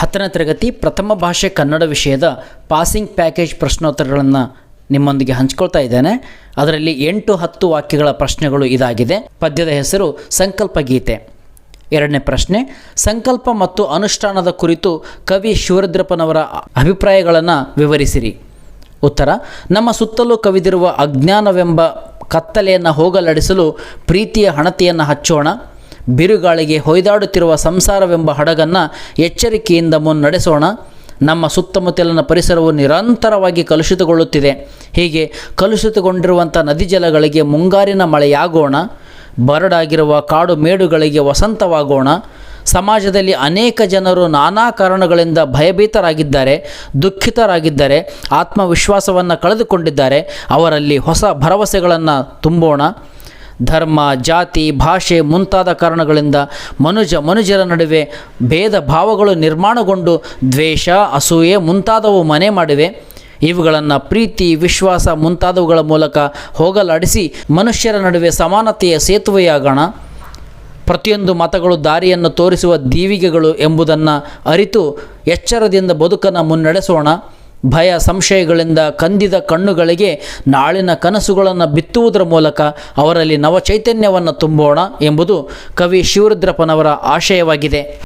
ಹತ್ತನೇ ತರಗತಿ ಪ್ರಥಮ ಭಾಷೆ ಕನ್ನಡ ವಿಷಯದ ಪಾಸಿಂಗ್ ಪ್ಯಾಕೇಜ್ ಪ್ರಶ್ನೋತ್ತರಗಳನ್ನು ನಿಮ್ಮೊಂದಿಗೆ ಹಂಚ್ಕೊಳ್ತಾ ಇದ್ದೇನೆ. ಅದರಲ್ಲಿ ಎಂಟು ಹತ್ತು ವಾಕ್ಯಗಳ ಪ್ರಶ್ನೆಗಳು ಇದಾಗಿದೆ. ಪದ್ಯದ ಹೆಸರು ಸಂಕಲ್ಪ ಗೀತೆ ಎರಡನೇ ಪ್ರಶ್ನೆ, ಸಂಕಲ್ಪ ಮತ್ತು ಅನುಷ್ಠಾನದ ಕುರಿತು ಕವಿ ಶಿವರುದ್ರಪ್ಪನವರ ಅಭಿಪ್ರಾಯಗಳನ್ನು ವಿವರಿಸಿರಿ. ಉತ್ತರ, ನಮ್ಮ ಸುತ್ತಲೂ ಕವಿದಿರುವ ಅಜ್ಞಾನವೆಂಬ ಕತ್ತಲೆಯನ್ನು ಹೋಗಲಾಡಿಸಲು ಪ್ರೀತಿಯ ಹಣತೆಯನ್ನು ಹಚ್ಚೋಣ. ಬಿರುಗಾಳಿಗೆ ಹೊಯ್ದಾಡುತ್ತಿರುವ ಸಂಸಾರವೆಂಬ ಹಡಗನ್ನು ಎಚ್ಚರಿಕೆಯಿಂದ ಮುನ್ನಡೆಸೋಣ. ನಮ್ಮ ಸುತ್ತಮುತ್ತಲಿನ ಪರಿಸರವು ನಿರಂತರವಾಗಿ ಕಲುಷಿತಗೊಳ್ಳುತ್ತಿದೆ. ಹೀಗೆ ಕಲುಷಿತಗೊಂಡಿರುವಂಥ ನದಿ ಜಲಗಳಿಗೆ ಮುಂಗಾರಿನ ಮಳೆಯಾಗೋಣ. ಬರಡಾಗಿರುವ ಕಾಡು ಮೇಡುಗಳಿಗೆ ವಸಂತವಾಗೋಣ. ಸಮಾಜದಲ್ಲಿ ಅನೇಕ ಜನರು ನಾನಾ ಕಾರಣಗಳಿಂದ ಭಯಭೀತರಾಗಿದ್ದಾರೆ, ದುಃಖಿತರಾಗಿದ್ದಾರೆ, ಆತ್ಮವಿಶ್ವಾಸವನ್ನು ಕಳೆದುಕೊಂಡಿದ್ದಾರೆ. ಅವರಲ್ಲಿ ಹೊಸ ಭರವಸೆಗಳನ್ನು ತುಂಬೋಣ. ಧರ್ಮ, ಜಾತಿ, ಭಾಷೆ ಮುಂತಾದ ಕಾರಣಗಳಿಂದ ಮನುಜ, ಮನುಜರ ನಡುವೆ ಭೇದ ಭಾವಗಳು ನಿರ್ಮಾಣಗೊಂಡು ದ್ವೇಷ, ಅಸೂಯೆ ಮುಂತಾದವು ಮನೆ ಮಾಡಿವೆ. ಇವುಗಳನ್ನು ಪ್ರೀತಿ, ವಿಶ್ವಾಸ ಮುಂತಾದವುಗಳ ಮೂಲಕ ಹೋಗಲಾಡಿಸಿ ಮನುಷ್ಯರ ನಡುವೆ ಸಮಾನತೆಯ ಸೇತುವೆಯಾಗೋಣ. ಪ್ರತಿಯೊಂದು ಮತಗಳು ದಾರಿಯನ್ನು ತೋರಿಸುವ ದೀವಿಗೆಗಳು ಎಂಬುದನ್ನು ಅರಿತು ಎಚ್ಚರದಿಂದ ಬದುಕನ್ನು ಮುನ್ನಡೆಸೋಣ. ಭಯ ಸಂಶಯಗಳಿಂದ ಕಂದಿದ ಕಣ್ಣುಗಳಿಗೆ ನಾಳಿನ ಕನಸುಗಳನ್ನು ಬಿತ್ತುವುದರ ಮೂಲಕ ಅವರಲ್ಲಿ ನವಚೈತನ್ಯವನ್ನು ತುಂಬೋಣ ಎಂಬುದು ಕವಿ ಶಿವರುದ್ರಪ್ಪನವರ ಆಶಯವಾಗಿದೆ.